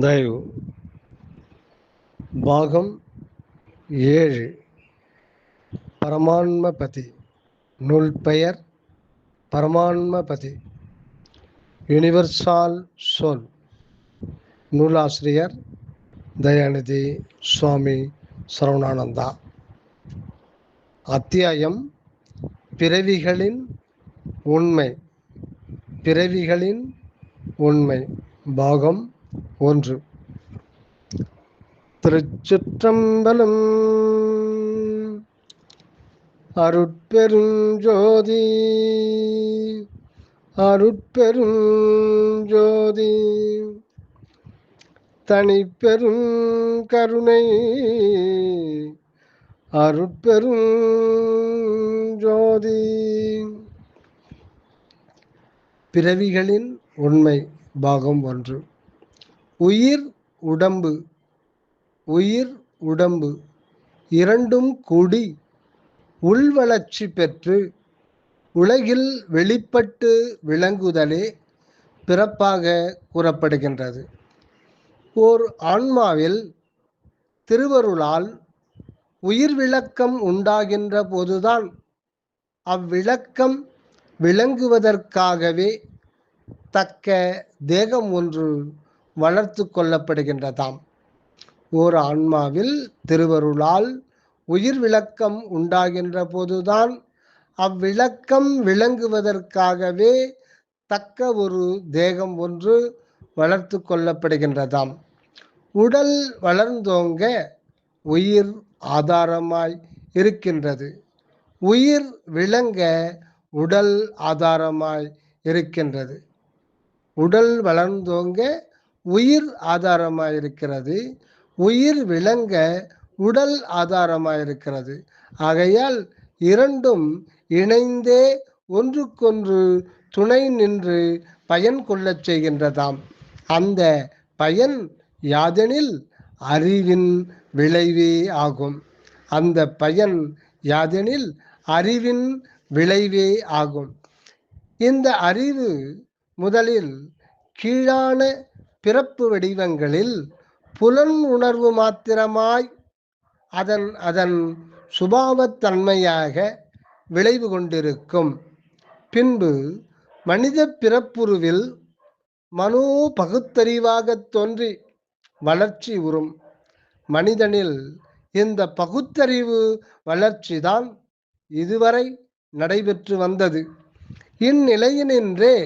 தயவு. பாகம் ஏழு. பரமான்மபதி. நூல் பெயர் பரமான்மபதி. யூனிவர்சால் சொல். நூலாசிரியர் தயாநிதி சுவாமி சரவணானந்தா. அத்தியாயம். பிறவிகளின் உண்மை. பிறவிகளின் உண்மை. பாகம் ஒன்று. திருச்சிற்றம்பலம் அருட்பெருஞ்சோதி அருட்பெருஞ்சோதி தனிப்பெரும் கருணை அருட்பெரும் ஜோதி பிறவிகளின் உண்மை பாகம் ஒன்று. உயிர் உடம்பு உயிர் உடம்பு இரண்டும் கூடி உள்வளர்ச்சி பெற்று உலகில் வெளிப்பட்டு விளங்குதலே பிறப்பாக கூறப்படுகின்றது. ஓர் ஆன்மாவில் திருவருளால் உயிர் விளக்கம் உண்டாகின்ற போதுதான் அவ்விளக்கம் விளங்குவதற்காகவே தக்க தேகம் ஒன்று வளர்த்து கொள்ளப்படுகின்றதாம். ஓர் ஆன்மாவில் திருவருளால் உயிர் விளக்கம் உண்டாகின்ற போதுதான் அவ்விளக்கம் விளங்குவதற்காகவே தக்க ஒரு தேகம் ஒன்று வளர்த்து கொள்ளப்படுகின்றதாம். உடல் வளர்ந்தோங்க உயிர் ஆதாரமாய் இருக்கின்றது. உயிர் விளங்க உடல் ஆதாரமாய் இருக்கின்றது. உடல் வளர்ந்தோங்க உயிர் ஆதாரமாக இருக்கிறது உயிர் விளங்க உடல் ஆதாரமாக இருக்கிறது ஆகையால் இரண்டும் இணைந்தே ஒன்றுக்கொன்று துணை நின்று பயன் கொள்ளச் செய்கின்றதாம். அந்த பயன் யாதெனில் அறிவின் விளைவே ஆகும். அந்த பயன் யாதெனில் அறிவின் விளைவே ஆகும். இந்த அறிவு முதலில் கீழான பிறப்பு வடிவங்களில் புலன் உணர்வு மாத்திரமாய் அதன் அதன் சுபாவத்தன்மையாக விளைவு கொண்டிருக்கும். பின்பு மனித பிறப்புருவில் மனோ பகுத்தறிவாக தோன்றி வளர்ச்சி உறும். மனிதனில் இந்த பகுத்தறிவு வளர்ச்சிதான் இதுவரை நடைபெற்று வந்தது. இந்நிலையினின்றே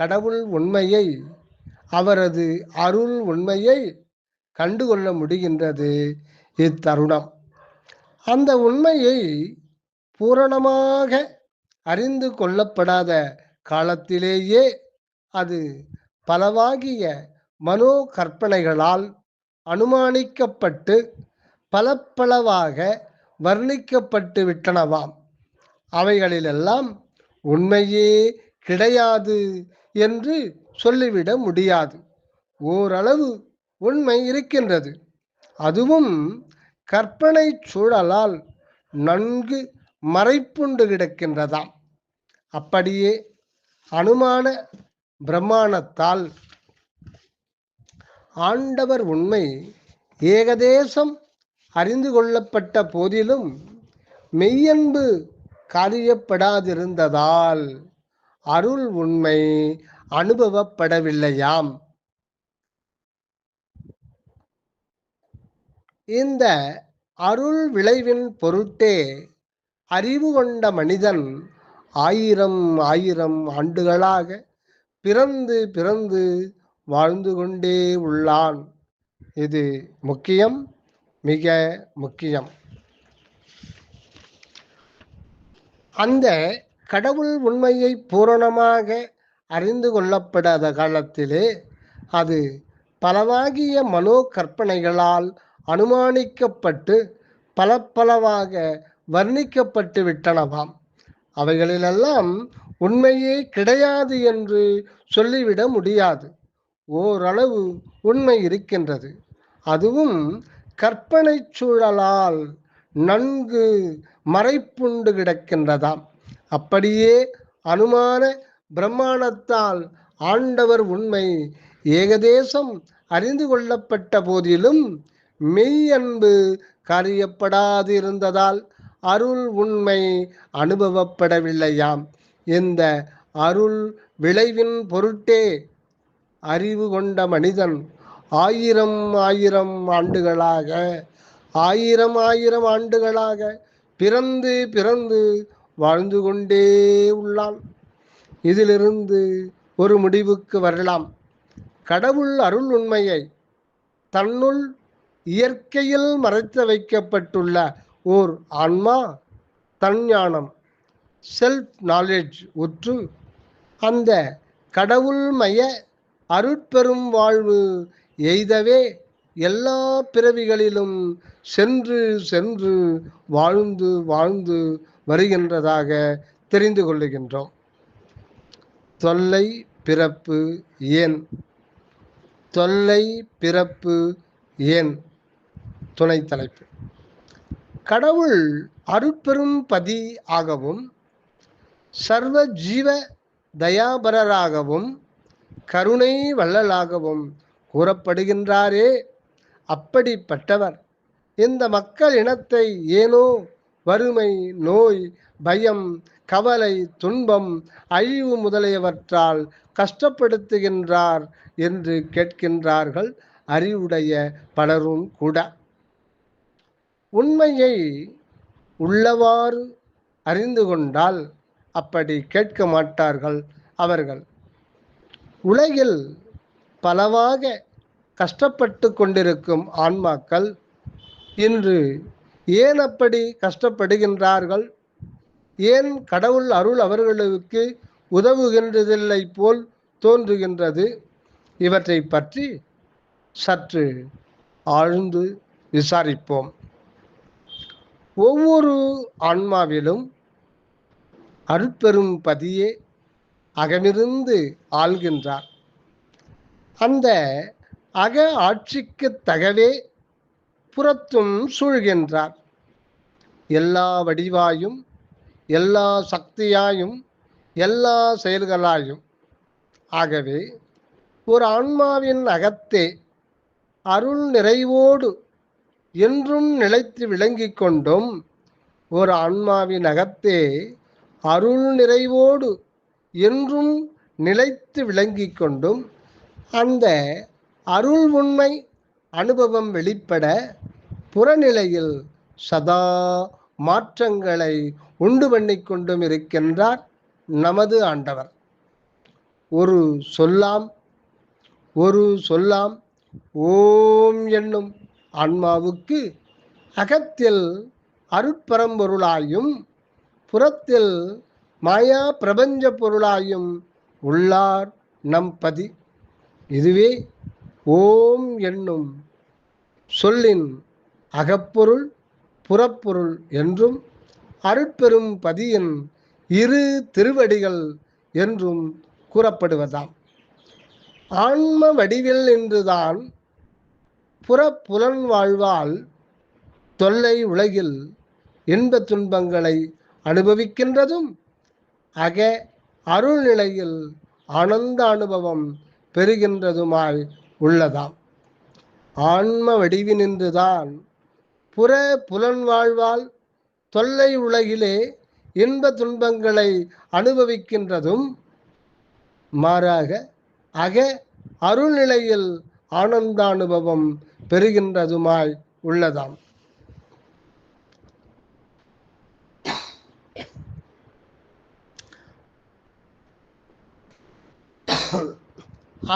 கடவுள் உண்மையை அவரது அருள் உண்மையை கண்டுகொள்ள முடிகின்றது இத்தருணம். அந்த உண்மையை பூரணமாக அறிந்து கொள்ளப்படாத காலத்திலேயே அது பலவாகிய மனோ கற்பனைகளால் அனுமானிக்கப்பட்டு பல பலவாக வர்ணிக்கப்பட்டு விட்டனவாம். அவைகளிலெல்லாம் உண்மையே கிடையாது என்று சொல்லிவிட முடியாது. ஓரளவு உண்மை இருக்கின்றது. அதுவும் கற்பனை சூழலால் நன்கு மறைப்புண்டு கிடக்கின்றதாம் அப்படியே அனுமான பிரமாணத்தால் ஆண்டவர் உண்மை ஏகதேசம் அறிந்து கொள்ளப்பட்ட போதிலும் மெய்யன்பு காரியப்படாதிருந்ததால் அருள் உண்மை அனுபவப்படவில்லையாம். இந்த அருள் விளைவின் பொருட்டே அறிவு கொண்ட மனிதன் ஆயிரம் ஆயிரம் ஆண்டுகளாக பிறந்து பிறந்து வாழ்ந்து கொண்டே உள்ளான். இது முக்கியம் மிக முக்கியம். அந்த கடவுள் உண்மையை பூரணமாக அறிந்து கொள்ளப்படாத காலத்திலே அது பலவாகிய மனோ கற்பனைகளால் அனுமானிக்கப்பட்டு பல பலவாக வர்ணிக்கப்பட்டு விட்டனவாம். அவைகளிலெல்லாம் உண்மையே கிடையாது என்று சொல்லிவிட முடியாது. ஓரளவு உண்மை இருக்கின்றது. அதுவும் கற்பனை சூழலால் நன்கு மறைப்புண்டு கிடக்கின்றதாம். அப்படியே அனுமான பிரம்மாணத்தால் ஆண்டவர் உண்மை ஏகதேசம் அறிந்து கொள்ளப்பட்ட போதிலும் மெய் அன்பு காரியப்படாது இருந்ததால் அருள் உண்மை அனுபவப்படவில்லையாம். இந்த அருள் விளைவின் பொருட்டே அறிவு கொண்ட மனிதன் ஆயிரம் ஆயிரம் ஆண்டுகளாக ஆயிரம் ஆயிரம் ஆண்டுகளாக பிறந்து பிறந்து வாழ்ந்து கொண்டே உள்ளான். இதிலிருந்து ஒரு முடிவுக்கு வரலாம். கடவுள் அருள் உண்மையை தன்னுள் இயற்கையில் மறைத்து வைக்கப்பட்டுள்ள ஓர் ஆன்மா தன்ஞானம் செல்ஃப் நாலேஜ் உற்று அந்த கடவுள்மய அருட்பெரும் வாழ்வு எய்தவே எல்லா பிறவிகளிலும் சென்று சென்று வாழ்ந்து வாழ்ந்து வருகின்றதாக தெரிந்து கொள்ளுகின்றோம். தொல்லை பிறப்பு ஏன்? தொல்லை பிறப்பு ஏன்? துணை தலைப்பு. கடவுள் அருட்பெரும் பதி ஆகவும் சர்வ ஜீவ தயாபரராகவும் கருணை வள்ளலாகவும் கூறப்படுகின்றாரே. அப்படிப்பட்டவர். இந்த மக்கள் இனத்தை ஏனோ வறுமை நோய் பயம் கவலை துன்பம் அழிவு முதலியவற்றால் கஷ்டப்படுத்துகின்றார் என்று கேட்கின்றார்கள் அறிவுடைய பலரும் கூட. உண்மையை உள்ளவாறு அறிந்து கொண்டால் அப்படி கேட்க மாட்டார்கள் அவர்கள். உலகில் பலவாக கஷ்டப்பட்டு கொண்டிருக்கும் ஆன்மாக்கள் இன்று ஏன் அப்படி கஷ்டப்படுகின்றார்கள்? ஏன் கடவுள் அருள் அவர்களுக்கு உதவுகின்றதில்லை போல் தோன்றுகின்றது? இவற்றை பற்றி சற்று ஆழ்ந்து விசாரிப்போம். ஒவ்வொரு ஆன்மாவிலும் அருட்பெரும் பதியே அகமிருந்து ஆள்கின்றார். அந்த அக ஆட்சிக்கு தகவே புறத்தும் சூழ்கின்றார். எல்லா வடிவாயும் எல்லா சக்தியாயும் எல்லா செயல்களாயும். ஆகவே ஒரு ஆன்மாவின் அகத்தே அருள் நிறைவோடு என்றும் நிலைத்து விளங்கிக் கொண்டும் ஒரு ஆன்மாவின் அகத்தே அருள் நிறைவோடு என்றும் நிலைத்து விளங்கிக் கொண்டும் அந்த அருள் உண்மை அனுபவம் வெளிப்பட புறநிலையில் சதா மாற்றங்களை உண்டு பண்ணி கொண்டும் இருக்கின்றார் நமது ஆண்டவர். ஒரு சொல்லாம் ஒரு சொல்லாம் ஓம் என்னும் ஆன்மாவுக்கு அகத்தில் அருட்பரம்பொருளாயும் புறத்தில் மாயா பிரபஞ்ச பொருளாயும் உள்ளார் நம் பதி. இதுவே ஓம் என்னும் சொல்லின் அகப்பொருள் புறப்பொருள் என்றும் அருட்பெரும் பதியின் இரு திருவடிகள் என்றும் கூறப்படுவதாம். ஆன்ம வடிவில் என்றுதான் புற வாழ்வால் தொல்லை உலகில் இன்ப துன்பங்களை அனுபவிக்கின்றதும் அக அருள்நிலையில் ஆனந்த அனுபவம் பெறுகின்றதுமாய் உள்ளதாம். ஆன்ம வடிவினின்றுதான் புற புலன் வாழ்வால் தொல்லை உலகிலே இன்ப துன்பங்களை அனுபவிக்கின்றதும் மாறாக அக அருள்நிலையில் ஆனந்த அனுபவம் பெறுகின்றதுமாய் உள்ளதாம்.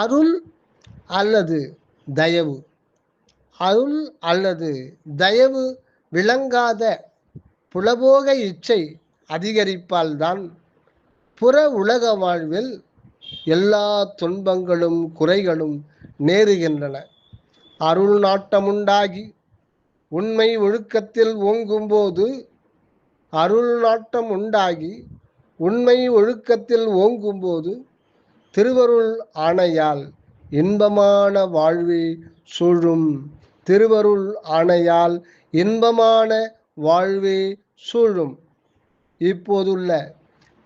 அருள் அல்லது தயவு. அருள் அல்லது தயவு விளங்காத புலபோக இச்சை அதிகரிப்பால்தான் புற உலக வாழ்வில் எல்லா துன்பங்களும் குறைகளும் நேருகின்றன. அருள் நாட்டமுண்டாகி உண்மை ஒழுக்கத்தில் ஓங்கும்போது அருள் நாட்டம் உண்டாகி உண்மை ஒழுக்கத்தில் ஓங்கும்போது திருவருள் ஆணையால் இன்பமான வாழ்வே சூழும். திருவருள் ஆணையால் இன்பமான வாழ்வே சூழும். இப்போதுள்ள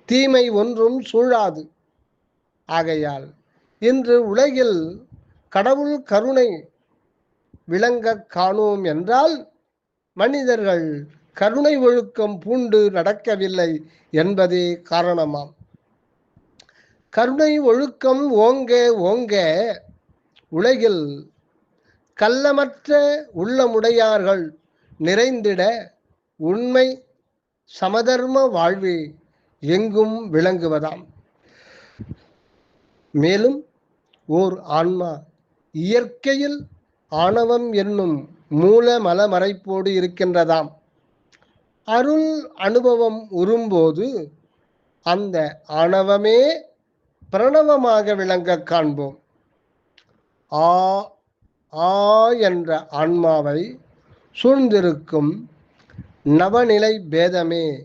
தீமை ஒன்றும் சூழாது. ஆகையால் இன்று உலகில் கடவுள் கருணை விளங்க காணோம் என்றால் மனிதர்கள் கருணை ஒழுக்கம் பூண்டு நடக்கவில்லை என்பதே காரணமாம். கருணை ஒழுக்கம் ஓங்க ஓங்க உலகில் கள்ளமற்ற உள்ளமுடையார்கள் நிறைந்திட உண்மை சமதர்ம வாழ்வு எங்கும் விளங்குவதாம். மேலும் ஓர் ஆன்மா இயற்கையில் ஆணவம் என்னும் மூல மலமறைப்போடு இருக்கின்றதாம். அருள் அனுபவம் உறும்போது அந்த ஆணவமே பிரணவமாக விளங்க காண்போம். ஆ ஆ என்ற ஆன்மாவை சூழ்ந்திருக்கும் நவநிலை பேதமே.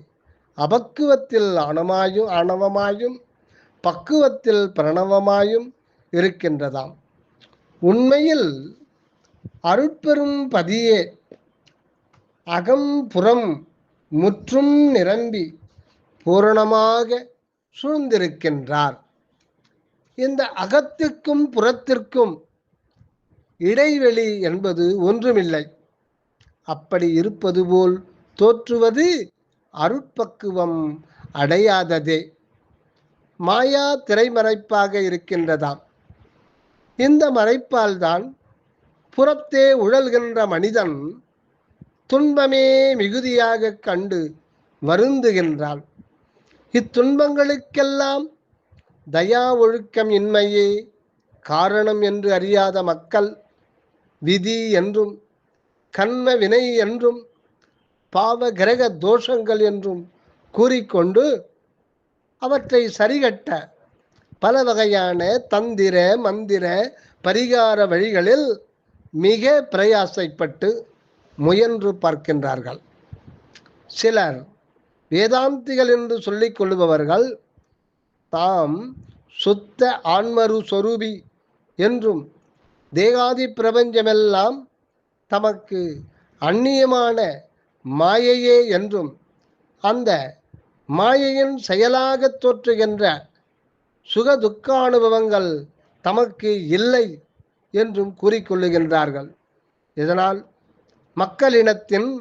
அபக்குவத்தில் அணமாயும் ஆணவமாயும் பக்குவத்தில் பிரணவமாயும் இருக்கின்றதாம். உண்மையில் அருட்பெரும் பதியே. அகம் புறம் முற்றும் நிரம்பி பூரணமாக சூழ்ந்திருக்கின்றார். இந்த அகத்திற்கும் புறத்திற்கும் இடைவெளி என்பது ஒன்றுமில்லை. அப்படி இருப்பது போல் தோற்றுவது அருட்பக்குவம் அடையாததே. மாயா திரைமறைப்பாக இருக்கின்றதாம். இந்த மறைப்பால் தான் புறத்தே உழல்கின்ற மனிதன் துன்பமே மிகுதியாக கண்டு வருந்துகின்றான். இத்துன்பங்களுக்கெல்லாம் தயா ஒழுக்கம் இன்மையே. காரணம் என்று அறியாத மக்கள் விதி என்றும் கண்ம வினை என்றும் பாவ கிரக தோஷங்கள் என்றும் கூறிக்கொண்டு அவற்றை சரிகட்ட பல வகையான தந்திர மந்திர பரிகார வழிகளில் மிக பிரயாசைப்பட்டு முயன்று பார்க்கின்றார்கள். சிலர் வேதாந்திகள் என்று சொல்லிக் கொள்பவர்கள் தாம் சுத்த ஆன்மரு சொரூபி என்றும் தேகாதி பிரபஞ்சமெல்லாம் தமக்கு அந்நியமான மாயையே என்றும் அந்த மாயையின் செயலாகத் தோற்றுகின்ற சுக துக்கானுபவங்கள் தமக்கு இல்லை என்றும் கூறிக்கொள்ளுகின்றார்கள். இதனால் மக்களினத்தின்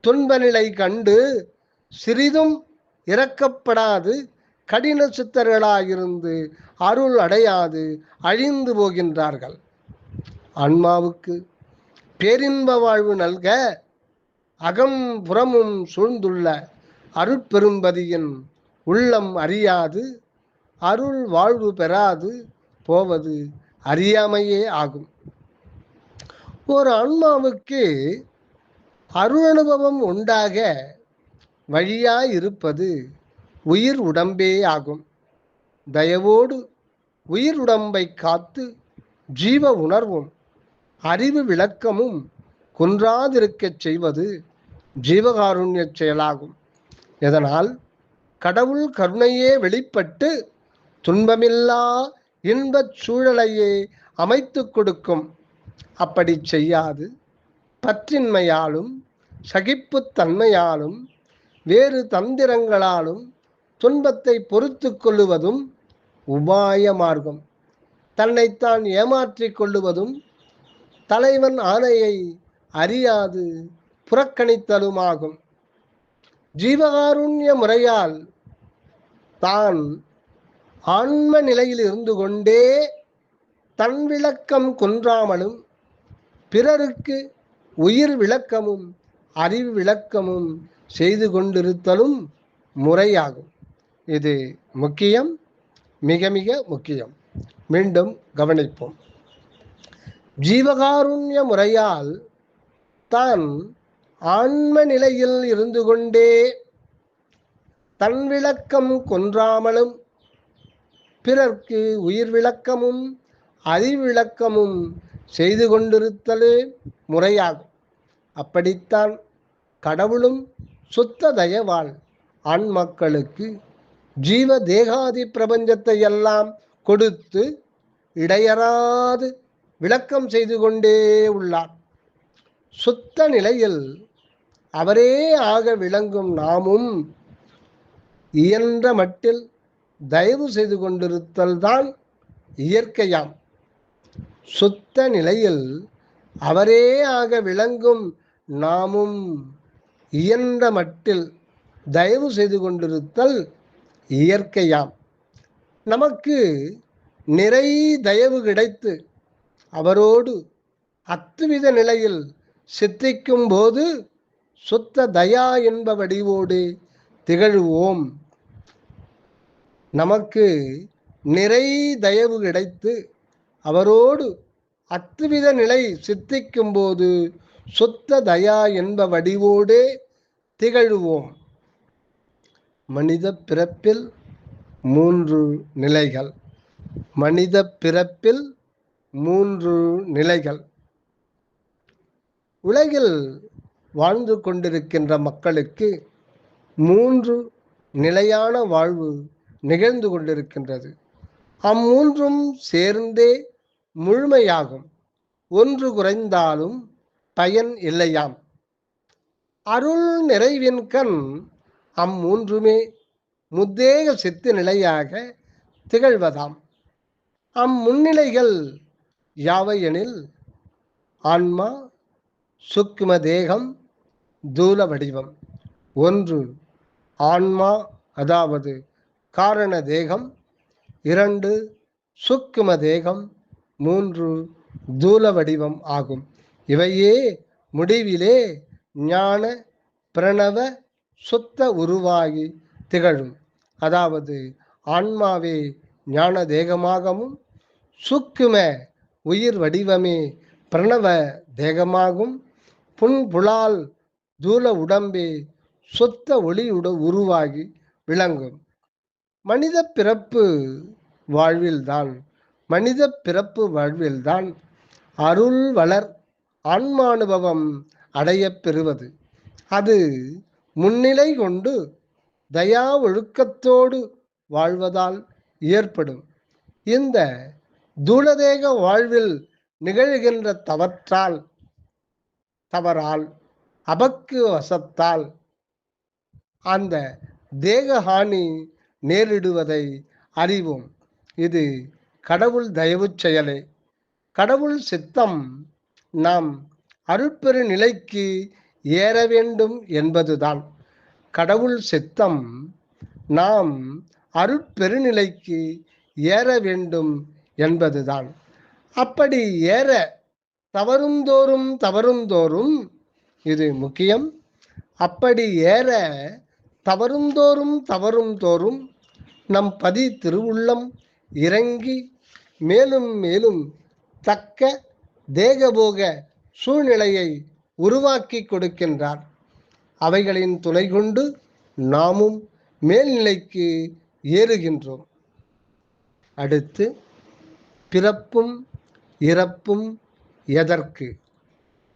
துன்ப நிலை கண்டு சிறிதும் இறக்கப்படாது கடின சித்தர்களாயிருந்து அருள் அடையாது அழிந்து போகின்றார்கள். ஆன்மாவுக்கு பேரின்ப வாழ்வு நல்க அகம் புறமும் சூழ்ந்துள்ள அருட்பெரும்பதியின் உள்ளம் அறியாது அருள் வாழ்வு பெறாது போவது அறியாமையே ஆகும். ஒரு ஆன்மாவுக்கு அருளனுபவம் உண்டாக உண்டாக வழியாயிருப்பது உயிர் உடம்பே ஆகும். தயவோடு உயிர் உடம்பை காத்து ஜீவ உணர்வும் அறிவு விளக்கமும் குன்றாதிருக்கச் செய்வது ஜீவகாருண்ய செயலாகும். இதனால் கடவுள் கருணையே வெளிப்பட்டு துன்பமில்லா இன்பச் சூழலையே அமைத்து கொடுக்கும். அப்படி செய்யாது. பற்றின்மையாலும் சகிப்புத்தன்மையாலும் வேறு தந்திரங்களாலும் துன்பத்தை பொறுத்து கொள்ளுவதும் உபாய மார்க்கம். தன்னைத்தான் ஏமாற்றிக் கொள்ளுவதும் தலைவன் ஆணையை அறியாது புறக்கணித்தலுமாகும். ஜீவகாருண்ய முறையால் தான் ஆன்ம நிலையில் இருந்து கொண்டே தன் விளக்கம் குன்றாமலும் பிறருக்கு உயிர் விளக்கமும் அறிவு விளக்கமும் செய்து கொண்டிருத்தலும் முறையாகும். இது முக்கியம் மிக மிக முக்கியம். மீண்டும் கவனிப்போம். ஜீவகாருண்ய முறையால் தான் ஆன்ம நிலையில் இருந்து கொண்டே தன் விளக்கம் கொன்றாமலும் பிறர்க்கு உயிர் விளக்கமும் அறிவிளக்கமும் செய்து கொண்டிருத்தலே முறையாகும். அப்படித்தான் கடவுளும் சுத்த தயவால் ஆண் மக்களுக்கு ஜீவ தேகாதி பிரபஞ்சத்தை எல்லாம் கொடுத்து இடையறாது விளக்கம் செய்து கொண்டே உள்ளார். சுத்த நிலையில் அவரே ஆக விளங்கும் நாமும் இயன்ற மட்டில் தயவு செய்து கொண்டிருத்தல் தான் இயற்கையாம். சுத்த நிலையில் அவரே ஆக விளங்கும் நாமும் இயன்ற மட்டில் தயவு செய்து கொண்டிருத்தல் இயற்கையாம். நமக்கு நிறை தயவு கிடைத்து அவரோடு அத்துவித நிலையில் சித்திக்கும் போது சுத்த தயா என்ப வடிவோடு திகழ்வோம். நமக்கு நிறை தயவு கிடைத்து அவரோடு அத்துவித நிலை சித்திக்கும் போது சுத்த தயா என்ப வடிவோடே திகழ்வோம். மனித பிறப்பில் மூன்று நிலைகள். மனித பிறப்பில் மூன்று நிலைகள். உலகில் வாழ்ந்து கொண்டிருக்கின்ற மக்களுக்கு மூன்று நிலையான வாழ்வு நிகழ்ந்து கொண்டிருக்கின்றது. அம்மூன்றும் சேர்ந்தே முழுமையாகும். ஒன்று குறைந்தாலும் பயன் இல்லையாம். அருள் நிறைவின் கண் அம்மூன்றுமே முத்தேக சித்து நிலையாக திகழ்வதாம். அம்முன்னிலைகள் யாவையெனில்? ஆன்மா சூக்ம தேகம் தூல வடிவம். ஒன்று ஆன்மா அதாவது காரண தேகம் இரண்டு சுக்கும தேகம் மூன்று தூல வடிவம் ஆகும். இவையே முடிவிலே ஞான பிரணவ சுத்த உருவாகி திகழும். அதாவது ஆன்மாவே ஞான தேகமாகவும் சுக்கும உயிர் வடிவமே பிரணவ தேகமாகும். புண்புலால் தூல உடம்பே சொத்த ஒளியுட உருவாகி விளங்கும். மனித பிறப்பு வாழ்வில்தான். மனித பிறப்பு வாழ்வில்தான். அருள் வளர் ஆன்மானுபவம் அடையப் பெறுவது. அது முன்னிலை கொண்டு தயா ஒழுக்கத்தோடு வாழ்வதால் ஏற்படும். இந்த தூளதேக வாழ்வில் நிகழ்கின்ற தவற்றால் தவறால் அபக்கு வசத்தால் அந்த தேகஹானி நேரிடுவதை அறிவோம். இது கடவுள் தயவு செயலே. கடவுள் சித்தம் நாம் அருட்பெரு நிலைக்கு ஏற வேண்டும் என்பதுதான். கடவுள் சித்தம் நாம் அருட்பெருநிலைக்கு ஏற வேண்டும் என்பதுதான். அப்படி ஏற தவறுந்தோறும் தவறுந்தோறும் இது முக்கியம். அப்படி ஏற தவறுந்தோறும் தவறும் தோறும் நம் பதி திருவுள்ளம் இறங்கி மேலும் மேலும் தக்க தேகபோக சூழ்நிலையை உருவாக்கி கொடுக்கின்றார். அவைகளின் துணை கொண்டு நாமும் மேல்நிலைக்கு ஏறுகின்றோம். அடுத்து பிறப்பும் இறப்பும் எதற்கு?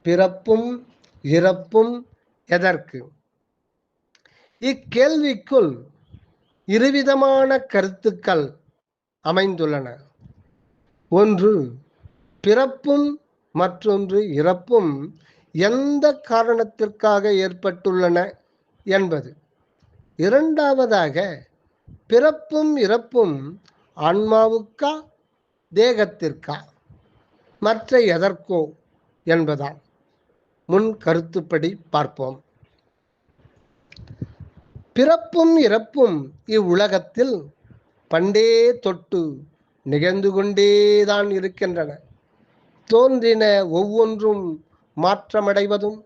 பிறப்பும் இறப்பும் எதற்கு? இக்கேள்விக்குள் இருவிதமான கருத்துக்கள் அமைந்துள்ளன. ஒன்று பிறப்பும் மற்றொன்று இறப்பும் எந்த காரணத்திற்காக ஏற்பட்டுள்ளன என்பது. இரண்டாவதாக பிறப்பும் இறப்பும் ஆன்மாவுக்கா தேகத்திற்கா? மற்ற எதற்கோ என்பதால் முன் கருத்துப்படி பார்ப்போம். பிறப்பும் இறப்பும் இவ்வுலகத்தில் பண்டே தொட்டு நிகழ்ந்து கொண்டேதான் இருக்கின்றன. தோன்றின ஒவ்வொன்றும் மாற்றமடைவதும்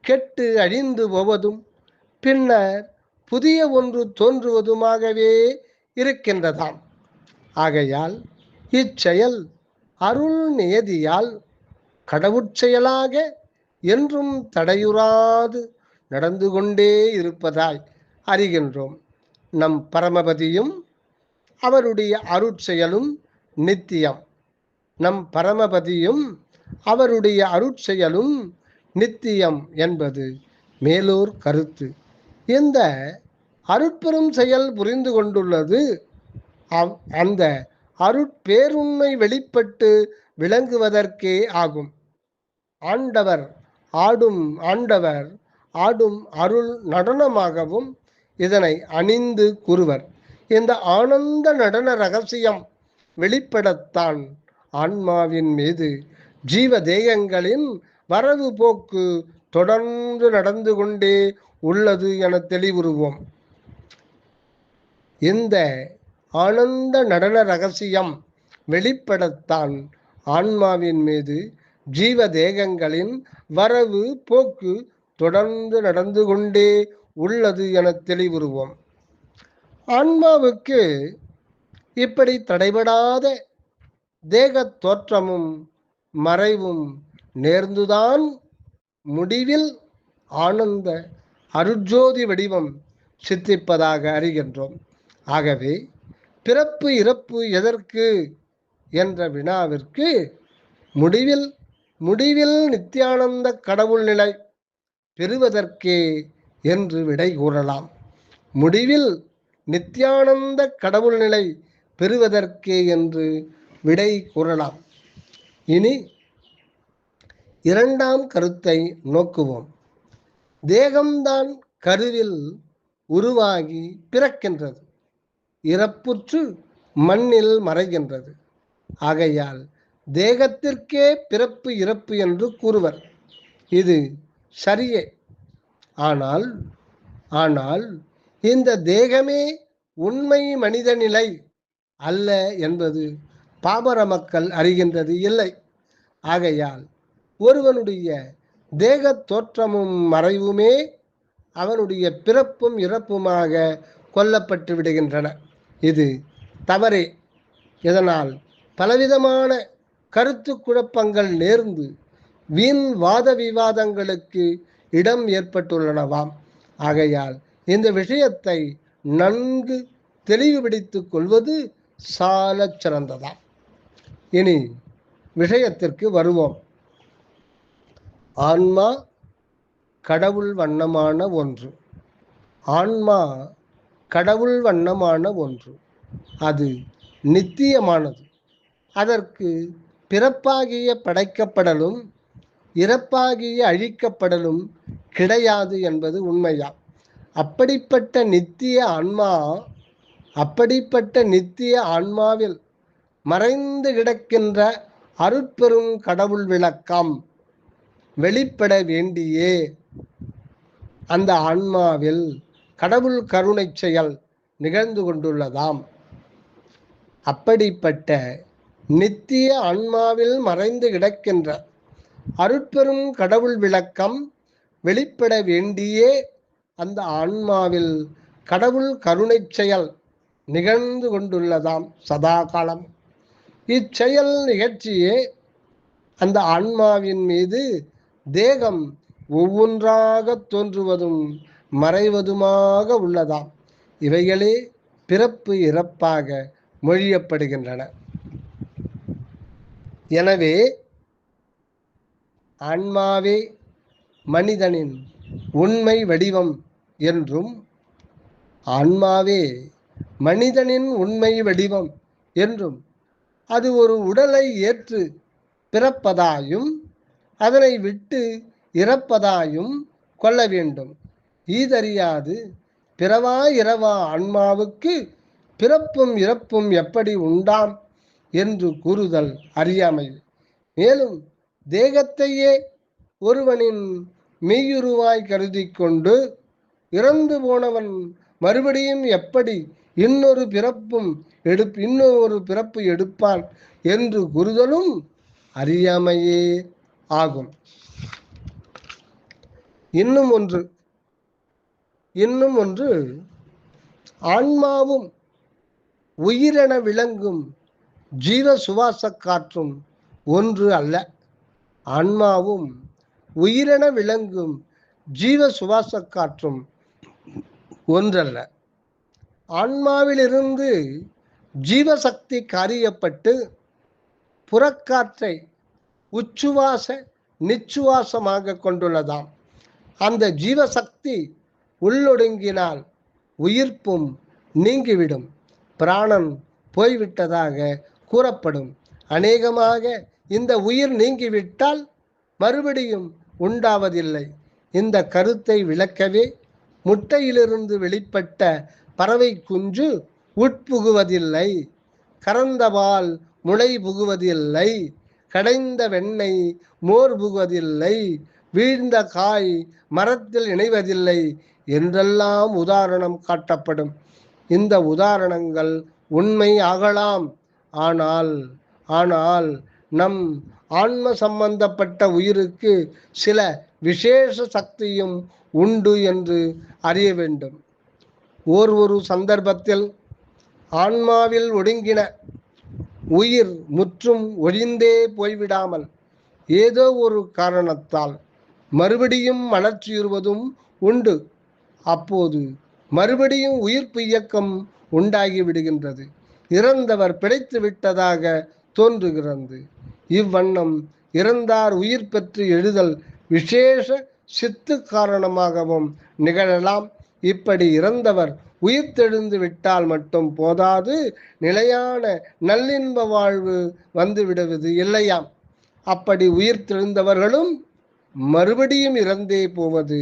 கெட்டு அழிந்து போவதும் பின்னர் புதிய ஒன்று தோன்றுவதுமாகவே இருக்கின்றதாம். ஆகையால் இச்செயல் அருள் நியதியால் கடவுட்செயலாக என்றும் தடையுறாது நடந்து கொண்டே இருப்பதாய் அறிகின்றோம். நம் பரமபதியும் அவருடைய அருட்செயலும் நித்தியம். நம் பரமபதியும் அவருடைய அருட்செயலும் நித்தியம் என்பது மேலோர் கருத்து. இந்த அருட்பெரும் செயல் புரிந்து கொண்டுள்ளது? அவ்- அந்த அருட்பேருண்மை வெளிப்பட்டு விளங்குவதற்கே ஆகும். ஆண்டவர் ஆடும் ஆண்டவர் ஆடும் அருள் நடனமாகவும் இதனை அணிந்து கூறுவர். இந்த ஆனந்த நடன ரகசியம் வெளிப்படத்தான் ஆன்மாவின் மீது ஜீவ தேகங்களின் வரவு போக்கு தொடர்ந்து நடந்து கொண்டே உள்ளது என தெளிவுறுவோம். இந்த ஆனந்த நடன ரகசியம் வெளிப்படத்தான் ஆன்மாவின் மீது ஜீவ தேகங்களின் வரவு போக்கு தொடர்ந்து நடந்து கொண்டே உள்ளது என தெளிவுறுவோம். ஆன்மாவுக்கு இப்படி தடைபடாத தேக தோற்றமும் மறைவும் நேர்ந்துதான் முடிவில் ஆனந்த அருஜோதி வடிவம் சித்திப்பதாக அறிகின்றோம். ஆகவே பிறப்பு இறப்பு எதற்கு என்ற வினாவிற்கு முடிவில் முடிவில் நித்தியானந்த கடவுள் நிலை பெறுவதற்கே என்று விடை கூறலாம். முடிவில் நித்தியானந்த கடவுள் நிலை பெறுவதற்கே என்று விடை கூறலாம். இனி இரண்டாம் கருத்தை நோக்குவோம். தேகம்தான் கருவில் உருவாகி பிறக்கின்றது. இறப்புற்று மண்ணில் மறைகின்றது. ஆகையால் தேகத்திற்கே பிறப்பு இறப்பு என்று கூறுவர். இது சரியே. ஆனால் ஆனால் இந்த தேகமே உண்மை மனித நிலை அல்ல என்பது பாமர மக்கள் அறிகின்றது இல்லை. ஆகையால் ஒருவனுடைய தேக தோற்றமும் மறைவுமே அவனுடைய பிறப்பும் இறப்புமாக கொல்லப்பட்டு விடுகின்றன. இது தவறே. இதனால் பலவிதமான கருத்து குழப்பங்கள் நேர்ந்து வீண் வாத விவாதங்களுக்கு இடம் ஏற்பட்டுள்ளனவாம். ஆகையால் இந்த விஷயத்தை நன்கு தெளிவுபடுத்திக் கொள்வது சால சிறந்ததாம். இனி விஷயத்திற்கு வருவோம். ஆன்மா கடவுள் வண்ணமான ஒன்று. ஆன்மா கடவுள் வண்ணமான ஒன்று. அது நித்தியமானது. அதற்கு பிறப்பாகிய படைக்கப்படலும் இறப்பாகிய அழிக்கப்படலும் கிடையாது என்பது உண்மையா? அப்படிப்பட்ட நித்திய ஆன்மா அப்படிப்பட்ட நித்திய ஆன்மாவில் மறைந்து கிடக்கின்ற அருட்பெரும் கடவுள் விளக்கம் வெளிப்பட வேண்டியே. அந்த ஆன்மாவில் கடவுள் கருணை செயல் நிகழ்ந்து கொண்டுள்ளதாம். அப்படிப்பட்ட நித்திய ஆன்மாவில் மறைந்து கிடக்கின்ற அருட்பெரும் கடவுள் விளக்கம் வெளிப்பட வேண்டியே அந்த ஆன்மாவில் கடவுள் கருணை செயல் நிகழ்ந்து கொண்டுள்ளதாம் சதா காலம். இச்செயல் நிகழ்ச்சியே அந்த ஆன்மாவின் மீது தேகம் ஒவ்வொன்றாக தோன்றுவதும் மறைவதுமாக உள்ளதாம். இவைகளே பிறப்பு இறப்பாக மொழியப்படுகின்றன. எனவே ஆன்மாவே மனிதனின் உண்மை வடிவம் என்றும் ஆன்மாவே மனிதனின் உண்மை வடிவம் என்றும் அது ஒரு உடலை ஏற்று பிறப்பதாயும் அதனை விட்டு இறப்பதாயும் கொள்ள வேண்டும். ஈதறியாது. பிறவா இரவா ஆன்மாவுக்கு பிறப்பும் இறப்பும் எப்படி உண்டாம் என்று கூறுதல் அறியாமை. மேலும் தேகத்தையே ஒருவனின் மெய்யுருவாய் கருதி கொண்டு இறந்து போனவன் மறுபடியும் எப்படி இன்னொரு பிறப்பும் எடுப் இன்னொரு பிறப்பு எடுப்பான் என்று கூறுதலும் அறியாமையே ஆகும். இன்னும் ஒன்று. இன்னும் ஒன்று ஆன்மாவும் உயிரென விளங்கும் ஜீவ சுவாச காற்றும் ஒன்று அல்ல. ஆன்மாவும் உயிரென விளங்கும் ஜீவ சுவாச காற்றும் ஒன்றல்ல. ஆன்மாவிலிருந்து ஜீவசக்தி காரியப்பட்டு புறக்காற்றை உச்சுவாச நிச்சுவாசமாக கொண்டுள்ளதாம். அந்த ஜீவசக்தி உள்ளொடுங்கினால் உயிர்ப்பும் நீங்கிவிடும். பிராணன் போய்விட்டதாக கூறப்படும். அநேகமாக இந்த உயிர் நீங்கிவிட்டால் மறுபடியும் உண்டாவதில்லை. இந்த கருத்தை விளக்கவே முட்டையிலிருந்து வெளிப்பட்ட பறவை குஞ்சு உட்புகுவதில்லை. கறந்தவால் முளை புகுவதில்லை. கடைந்த வெண்ணெய் மோர் புகுவதில்லை. வீழ்ந்த காய் மரத்தில் இணைவதில்லை. என்றெல்லாம் உதாரணம் காட்டப்படும். இந்த உதாரணங்கள் உண்மை ஆகலாம் ஆனால் ஆனால் நம் ஆன்ம சம்பந்தப்பட்ட உயிருக்கு சில விசேஷ சக்தியும் உண்டு என்று அறிய வேண்டும். ஓர் ஒரு சந்தர்ப்பத்தில் ஆன்மாவில் ஒடுங்கின உயிர் முற்றும் ஒழிந்தே போய்விடாமல் ஏதோ ஒரு காரணத்தால் மறுபடியும் மலர்ச்சியுறுவதும் உண்டு. அப்போது மறுபடியும் உயிர்ப்பு இயக்கம் உண்டாகி விடுகின்றது. இறந்தவர் பிழைத்து விட்டதாக தோன்றுகிறது. இவ்வண்ணம் இறந்தார் உயிர் பெற்று எழுதல் விசேஷ சித்து காரணமாகவும் நிகழலாம். இப்படி இறந்தவர் உயிர் தெழுந்து விட்டால் மட்டும் போதாது நிலையான நல்லின்ப வாழ்வு வந்து விடுவது இல்லையாம். அப்படி உயிர் தெழுந்தவர்களும் மறுபடியும் இறந்தே போவது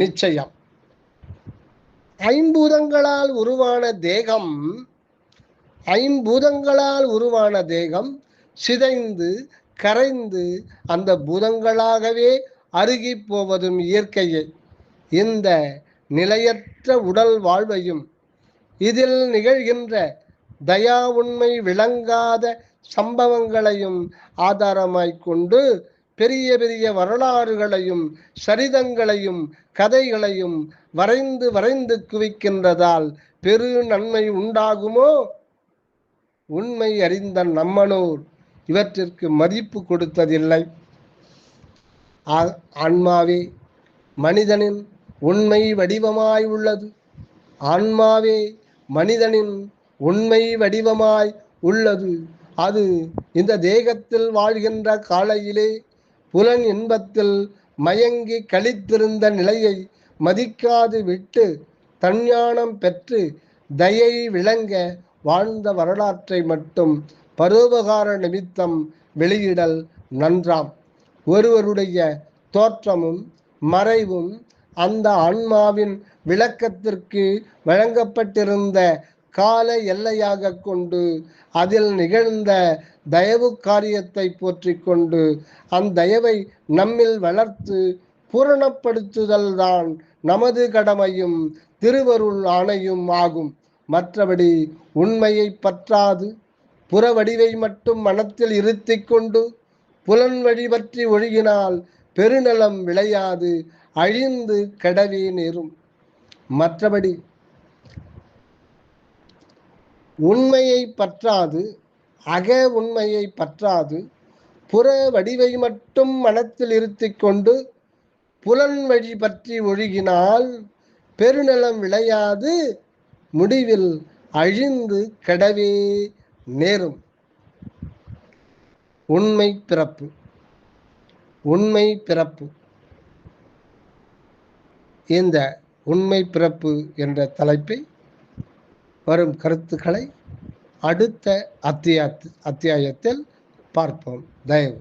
நிச்சயம். ஐம்பூதங்களால் உருவான தேகம் ஐம்பூதங்களால் உருவான தேகம் சிதைந்து கரைந்து அந்த பூதங்களாகவே அருகி போவதும் இயற்கையே. இந்த நிலையற்ற உடல் வாழ்வையும் இதில் நிகழ்கின்ற தயா உண்மை விளங்காத சம்பவங்களையும் ஆதாரமாய்க் கொண்டு பெரிய பெரிய வரலாறுகளையும் சரிதங்களையும் கதைகளையும் வரைந்து வரைந்து குவிக்கின்றதால் பெரு நன்மை உண்டாகுமோ? உண்மை அறிந்த நம்மனோர் இவற்றிற்கு மதிப்பு கொடுத்ததில்லை. ஆன்மாவே மனிதனின் உண்மை வடிவமாய் உள்ளது. ஆன்மாவே மனிதனின் உண்மை வடிவமாய் உள்ளது. அது இந்த தேகத்தில் வாழ்கின்ற காலையிலே புலன் இன்பத்தில் மயங்கி கழித்திருந்த நிலையை மதிக்காது விட்டு தஞ்ஞானம் பெற்று தயை விளங்க வாழ்ந்த வரலாற்றை மட்டும் பரோபகார நிமித்தம் வெளியிடல் நன்றாம். ஒருவருடைய தோற்றமும் மறைவும் அந்த ஆன்மாவின் விளக்கத்திற்கு வழங்கப்பட்டிருந்த கால எல்லையாக கொண்டு அதில் நிகழ்ந்த தயவு காரியத்தை போற்றி கொண்டு அந்தயவை நம்மில் வளர்த்து பூரணப்படுத்துதல்தான் நமது கடமையும் திருவருள் ஆணையும் ஆகும். மற்றபடி உண்மையை பற்றாது. புற வடிவை மட்டும் மனத்தில் இருத்தி கொண்டு புலன் வழி பற்றி ஒழுகினால் பெருநலம் விளையாது. அழிந்து கெடவே நேரும். மற்றபடி உண்மையை பற்றாது அக உண்மையை பற்றாது புற வடிவை மட்டும் மனத்தில் இருத்தி கொண்டு புலன் வழி பற்றி ஒழுகினால் பெருநலம் விளையாது முடிவில் அழிந்து கெடவே நேரும். உண்மை பிறப்பு உண்மை பிறப்பு. இந்த உண்மை பிறப்பு என்ற தலைப்பை வரும் கருத்துக்களை அடுத்த அத்தியா அத்தியாயத்தில் பார்ப்போம். தயவு.